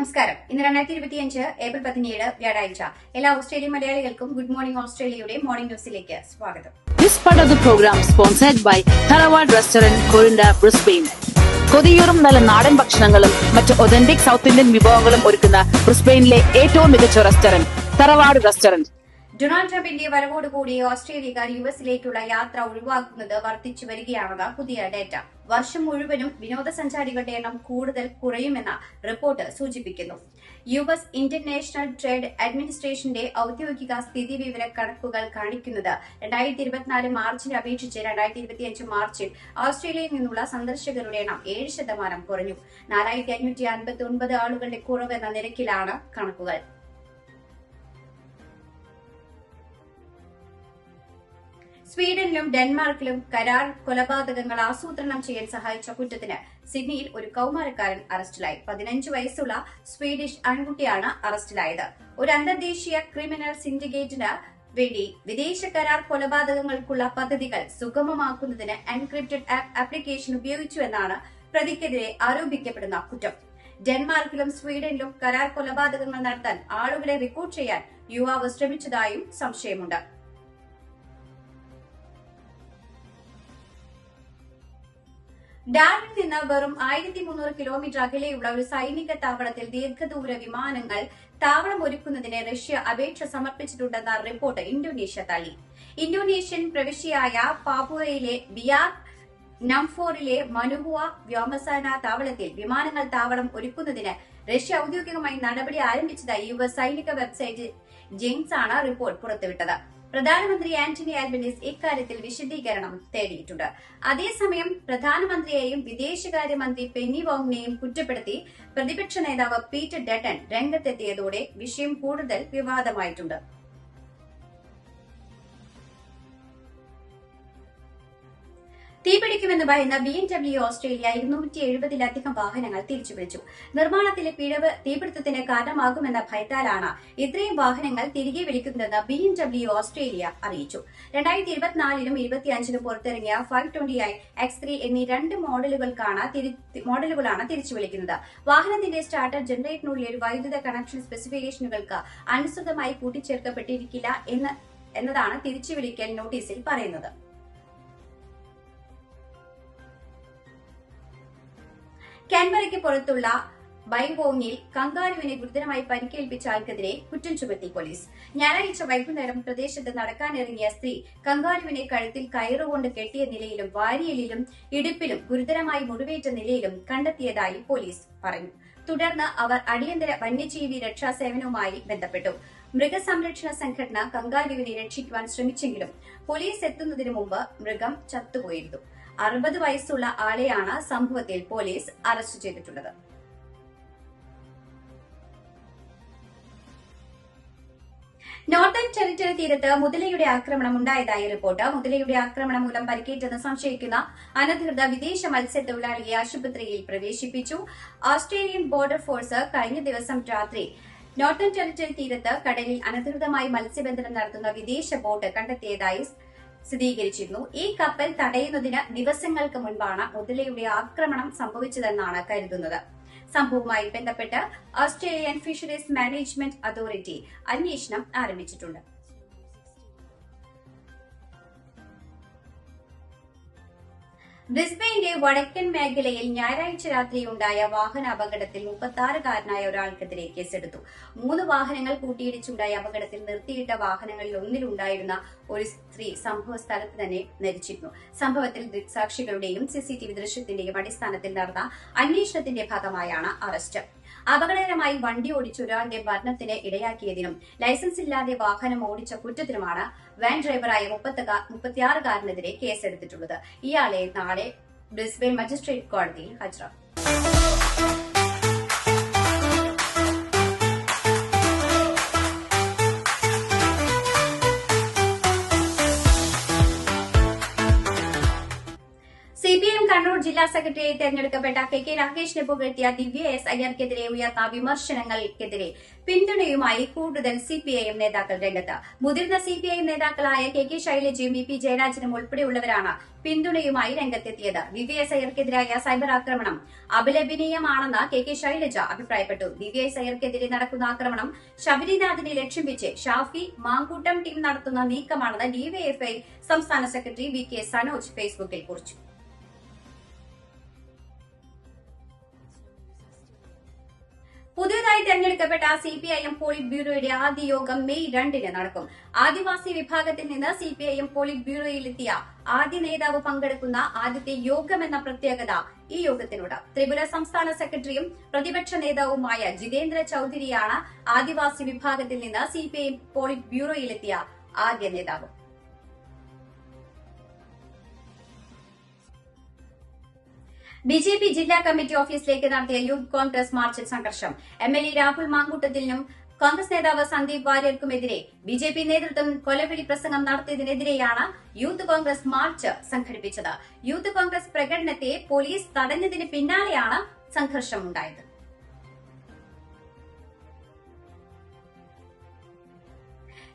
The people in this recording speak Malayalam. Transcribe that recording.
നമസ്കാരം. ഇന്ന് രണ്ടായിരത്തി ഇരുപത്തിയഞ്ച് ഏപ്രിൽ പതിനേഴ് വ്യാഴാഴ്ച. എല്ലാ ഓസ്ട്രേലിയ മലയാളികൾക്കും ഗുഡ് മോർണിംഗ് ഓസ്ട്രേലിയയുടെ മോർണിംഗ് ന്യൂസിലേക്ക് സ്വാഗതം. This part of the program sponsored by Tharawad Restaurant, Corinda, Brisbane. കൊതിയൂറും നല്ല നാടൻ ഭക്ഷണങ്ങളും മറ്റ് ഒതന്റിക് സൗത്ത് ഇന്ത്യൻ വിഭവങ്ങളും ഒരുക്കുന്ന ബ്രിസ്ബെയിനിലെ ഏറ്റവും മികച്ച റെസ്റ്റോറന്റ് തറവാട് റെസ്റ്റോറന്റ് ഡൊണാൾഡ് ട്രംപിന്റെ വരവോടുകൂടി ഓസ്ട്രേലിയക്കാർ യു എസിലേക്കുള്ള യാത്ര ഒഴിവാക്കുന്നത് വർദ്ധിച്ചു വരികയാണെന്ന് പുതിയ ഡേറ്റ. വർഷം മുഴുവനും വിനോദസഞ്ചാരികളുടെ എണ്ണം കൂടുതൽ കുറയുമെന്ന റിപ്പോർട്ട് സൂചിപ്പിക്കുന്നു. യു എസ് ഇന്റർനാഷണൽ ട്രേഡ് അഡ്മിനിസ്ട്രേഷന്റെ ഔദ്യോഗിക സ്ഥിതിവിവര കണക്കുകൾ കാണിക്കുന്നത് രണ്ടായിരത്തി ഇരുപത്തിനാല് മാർച്ചിനെ അപേക്ഷിച്ച് രണ്ടായിരത്തി ഇരുപത്തിയഞ്ച് മാർച്ചിൽ ഓസ്ട്രേലിയയിൽ നിന്നുള്ള സന്ദർശകരുടെ എണ്ണം ഏഴ് ശതമാനം കുറഞ്ഞു. നാലായിരത്തി അഞ്ഞൂറ്റി അൻപത്തി ഒൻപത് ആളുകളുടെ കുറവെന്ന നിരക്കിലാണ് കണക്കുകൾ. സ്വീഡനിലും ഡെൻമാർക്കിലും കരാർ കൊലപാതകങ്ങൾ ആസൂത്രണം ചെയ്യാൻ സഹായിച്ച കുറ്റത്തിന് സിഡ്നിയിൽ ഒരു കൌമാരക്കാരൻ അറസ്റ്റിലായി. പതിനഞ്ച് വയസ്സുള്ള സ്വീഡിഷ് ആൺകുട്ടിയാണ് അറസ്റ്റിലായത്. ഒരു അന്തർദേശീയ ക്രിമിനൽ സിൻഡിക്കേറ്റിന് വേണ്ടി വിദേശ കരാർ കൊലപാതകങ്ങൾക്കുള്ള പദ്ധതികൾ സുഗമമാക്കുന്നതിന് എൻക്രിപ്റ്റഡ് ആപ്പ് ആപ്ലിക്കേഷൻ ഉപയോഗിച്ചുവെന്നാണ് പ്രതിക്കെതിരെ ആരോപിക്കപ്പെടുന്ന കുറ്റം. ഡെൻമാർക്കിലും സ്വീഡനിലും കരാർ കൊലപാതകങ്ങൾ നടത്താൻ ആളുകളെ റിക്രൂട്ട് ചെയ്യാൻ യുവാവ് ശ്രമിച്ചതായും സംശയമുണ്ട്. ഡാനിൽ നിന്ന് വെറും ആയിരത്തി മുന്നൂറ് കിലോമീറ്റർ അകലെയുള്ള ഒരു സൈനിക താവളത്തിൽ ദീർഘദൂര വിമാനങ്ങൾ താവളം ഒരുക്കുന്നതിന് റഷ്യ അപേക്ഷ സമർപ്പിച്ചിട്ടുണ്ടെന്ന റിപ്പോർട്ട് ഇന്തോനേഷ്യ തള്ളി. ഇന്തോനേഷ്യൻ പ്രവിശ്യയായ പാപുവയിലെ ബിയാർ നംഫോറിലെ മനുഹുവ വ്യോമസേന താവളത്തിൽ വിമാനങ്ങൾ താവളം ഒരുക്കുന്നതിന് റഷ്യ ഔദ്യോഗികമായി നടപടി ആരംഭിച്ചതായി യു സൈനിക വെബ്സൈറ്റ് ജെയിംസ് ആണ് റിപ്പോർട്ട് പുറത്തുവിട്ടത്. പ്രധാനമന്ത്രി ആന്റണി ആൽബനീസ് ഇക്കാര്യത്തിൽ വിശദീകരണം തേടിയിട്ടുണ്ട്. അതേസമയം പ്രധാനമന്ത്രിയെയും വിദേശകാര്യമന്ത്രി പെന്നി വോങ്ങിനെയും കുറ്റപ്പെടുത്തി പ്രതിപക്ഷ നേതാവ് പീറ്റർ ഡെട്ടൻ രംഗത്തെത്തിയതോടെ വിഷയം കൂടുതൽ വിവാദമായിട്ടുണ്ട്. തീപിടിക്കുമെന്ന് ഭയന്ന ബി എം ഡബ്ല്യു ഓസ്ട്രേലിയ ഇരുന്നൂറ്റി എഴുപതിലധികം വാഹനങ്ങൾ തിരിച്ചുപിടിച്ചു. നിർമ്മാണത്തിലെ പിഴവ് തീപിടുത്തത്തിന് കാരണമാകുമെന്ന ഭയത്താലാണ് ഇത്രയും വാഹനങ്ങൾ തിരികെ വിളിക്കുന്നതെന്ന് ബി എം ഡബ്ല്യു ഓസ്ട്രേലിയ അറിയിച്ചു. രണ്ടായിരത്തി ഇരുപത്തിനാലിനും ഇരുപത്തിയഞ്ചിനും പുറത്തിറങ്ങിയ five twenty I X three എന്നീ രണ്ട് മോഡലുകൾക്കാണ് മോഡലുകളാണ് തിരിച്ചു വിളിക്കുന്നത് വാഹനത്തിന്റെ സ്റ്റാർട്ടർ ജനറേറ്ററിനുള്ളിൽ ഒരു വൈദ്യുത കണക്ഷൻ സ്പെസിഫിക്കേഷനുകൾക്ക് അനുസൃതമായി കൂട്ടിച്ചേർക്കപ്പെട്ടിരിക്കില്ല എന്ന് എന്നതാണ് തിരിച്ചുവിളിക്കൽ നോട്ടീസിൽ പറയുന്നത്. കാൻബറയ്ക്ക് പുറത്തുള്ള ബൈവോങ്ങിൽ കങ്കാരുവിനെ ഗുരുതരമായി പരിക്കേൽപ്പിച്ച ആൾക്കെതിരെ കുറ്റം ചുമത്തി പോലീസ്. ഞായറാഴ്ച വൈകുന്നേരം പ്രദേശത്ത് നടക്കാനിറങ്ങിയ സ്ത്രീ കങ്കാരുവിനെ കഴുത്തിൽ കയറുകൊണ്ട് കെട്ടിയ നിലയിലും വാരിയലിലും ഇടുപ്പിലും ഗുരുതരമായി മുറിവേറ്റ നിലയിലും കണ്ടെത്തിയതായി പോലീസ് പറഞ്ഞു. തുടർന്ന് അവർ അടിയന്തര വന്യജീവി രക്ഷാ സേവനവുമായി ബന്ധപ്പെട്ടു. മൃഗസംരക്ഷണ സംഘടന കങ്കാരുവിനെ രക്ഷിക്കുവാൻ ശ്രമിച്ചെങ്കിലും പോലീസ് എത്തുന്നതിനു മുമ്പ് മൃഗം ചത്തുപോയിരുന്നു. അറുപത് വയസ്സുള്ള ആളെയാണ് സംഭവത്തിൽ പോലീസ് അറസ്റ്റ് ചെയ്തിട്ടുള്ളത്. നോർത്തേൺ ടെറിറ്ററി തീരത്ത് മുതലയുടെ ആക്രമണം ഉണ്ടായതായി റിപ്പോർട്ട്. മുതലയുടെ ആക്രമണം മൂലം പരിക്കേറ്റെന്ന് സംശയിക്കുന്ന അനധികൃത വിദേശ മത്സ്യത്തൊഴിലാളിയെ ആശുപത്രിയിൽ പ്രവേശിപ്പിച്ചു. ഓസ്ട്രേലിയൻ ബോർഡർ ഫോഴ്സ് കഴിഞ്ഞ ദിവസം രാത്രി നോർത്തേൺ ടെറിറ്ററി തീരത്ത് കടലിൽ അനധികൃതമായി മത്സ്യബന്ധനം നടത്തുന്ന വിദേശ ബോട്ട് കണ്ടെത്തിയതായി സ്ഥിരീകരിച്ചിരുന്നു. ഈ കപ്പൽ തടയുന്നതിന് ദിവസങ്ങൾക്ക് മുൻപാണ് മുതലയുടെ ആക്രമണം സംഭവിച്ചതെന്നാണ് കരുതുന്നത്. സംഭവവുമായി ബന്ധപ്പെട്ട് ഓസ്ട്രേലിയൻ ഫിഷറീസ് മാനേജ്മെന്റ് അതോറിറ്റി അന്വേഷണം ആരംഭിച്ചിട്ടുണ്ട്. ബ്രിസ്ബെയിന്റെ വടക്കൻ മേഖലയിൽ ഞായറാഴ്ച രാത്രിയുണ്ടായ വാഹന അപകടത്തിൽ മുപ്പത്തിയാറുകാരനായ ഒരാൾക്കെതിരെ കേസെടുത്തു. മൂന്ന് വാഹനങ്ങൾ കൂട്ടിയിടിച്ചുണ്ടായ. അപകടത്തിൽ നിർത്തിയിട്ട വാഹനങ്ങളിൽ ഒന്നിലുണ്ടായിരുന്ന ഒരു സ്ത്രീ സംഭവ സ്ഥലത്ത് തന്നെ മരിച്ചിരുന്നു. സംഭവത്തിൽ ദൃക്സാക്ഷികളുടെയും സിസിടിവി ദൃശ്യത്തിന്റെയും അടിസ്ഥാനത്തിൽ നടന്ന അന്വേഷണത്തിന്റെ ഭാഗമായാണ് അറസ്റ്റ്. അപകടകരമായി വണ്ടി ഓടിച്ച ഒരാളുടെ മരണത്തിന് ഇടയാക്കിയതിനും ലൈസൻസ് ഇല്ലാതെ വാഹനം ഓടിച്ച കുറ്റത്തിനുമാണ് വാൻ ഡ്രൈവറായ മുപ്പത്തിയാറുകാരനെതിരെ കേസെടുത്തിട്ടുള്ളത്. ഇയാളെ നാളെ ബ്രിസ്ബെയിൻ മജിസ്ട്രേറ്റ് കോടതിയിൽ ഹാജരാക്കും. ജില്ലാ സെക്രട്ടറിയായി തെരഞ്ഞെടുക്കപ്പെട്ട കെ കെ രാകേഷിനെ പുകഴ്ത്തിയ ദിവ്യ എസ് അയ്യർക്കെതിരെ ഉയർന്ന വിമർശനങ്ങൾക്കെതിരെ പിന്തുണയുമായി കൂടുതൽ സിപിഐഎം നേതാക്കൾ രംഗത്ത്. മുതിർന്ന സിപിഐഎം നേതാക്കളായ കെ കെ ശൈലജയും ഇ പി ജയരാജനും ഉൾപ്പെടെയുള്ളവരാണ് പിന്തുണയുമായി രംഗത്തെത്തിയത്. ദിവ്യ എസ് അയ്യർക്കെതിരായ സൈബർ ആക്രമണം അപലപനീയമാണെന്ന് കെ കെ ശൈലജ അഭിപ്രായപ്പെട്ടു. ദിവ്യ എസ് അയ്യർക്കെതിരെ നടക്കുന്ന ആക്രമണം ശബരിനാഥിനെ ലക്ഷ്യം വെച്ച് ഷാഫി മാങ്കൂട്ടം ടീം നടത്തുന്ന നീക്കമാണെന്ന് ഡിവൈഎഫ്ഐ സംസ്ഥാന സെക്രട്ടറി വി കെ സനോജ് ഫേസ്ബുക്കിൽ കുറിച്ചു. പുതിയതായി തെരഞ്ഞെടുക്കപ്പെട്ട C P I M polit ബ്യൂറോയുടെ ആദ്യ യോഗം മെയ് രണ്ടിന് നടക്കും. ആദിവാസി വിഭാഗത്തിൽ നിന്ന് C P I M polit ബ്യൂറോയിലെത്തിയ ആദ്യ നേതാവ് പങ്കെടുക്കുന്ന ആദ്യത്തെ എന്ന പ്രത്യേകത ഈ യോഗത്തിനുണ്ട്. ത്രിപുര സംസ്ഥാന സെക്രട്ടറിയും പ്രതിപക്ഷ നേതാവുമായ ജിതേന്ദ്ര ചൌധരിയാണ് ആദിവാസി വിഭാഗത്തിൽ നിന്ന് സി പി സിപിഐഎം പോളിറ്റ് ബ്യൂറോയിലെത്തിയ ആദ്യ നേതാവ്. ബി ജെ പി ജില്ലാ കമ്മിറ്റി ഓഫീസിലേക്ക് നടത്തിയ യൂത്ത് കോൺഗ്രസ് മാർച്ചിൽ സംഘർഷം. എം എൽ എ രാഹുൽ മാങ്കൂട്ടത്തിനും കോൺഗ്രസ് നേതാവ് സന്ദീപ് വാര്യർക്കുമെതിരെ ബി ജെ പി നേതൃത്വം കൊലവിളി പ്രസംഗം നടത്തിയതിനെതിരെയാണ് യൂത്ത് കോൺഗ്രസ് മാർച്ച് സംഘടിപ്പിച്ചത്. യൂത്ത് കോൺഗ്രസ് പ്രകടനത്തെ പോലീസ് തടഞ്ഞതിന് പിന്നാലെയാണ് സംഘർഷമുണ്ടായത്.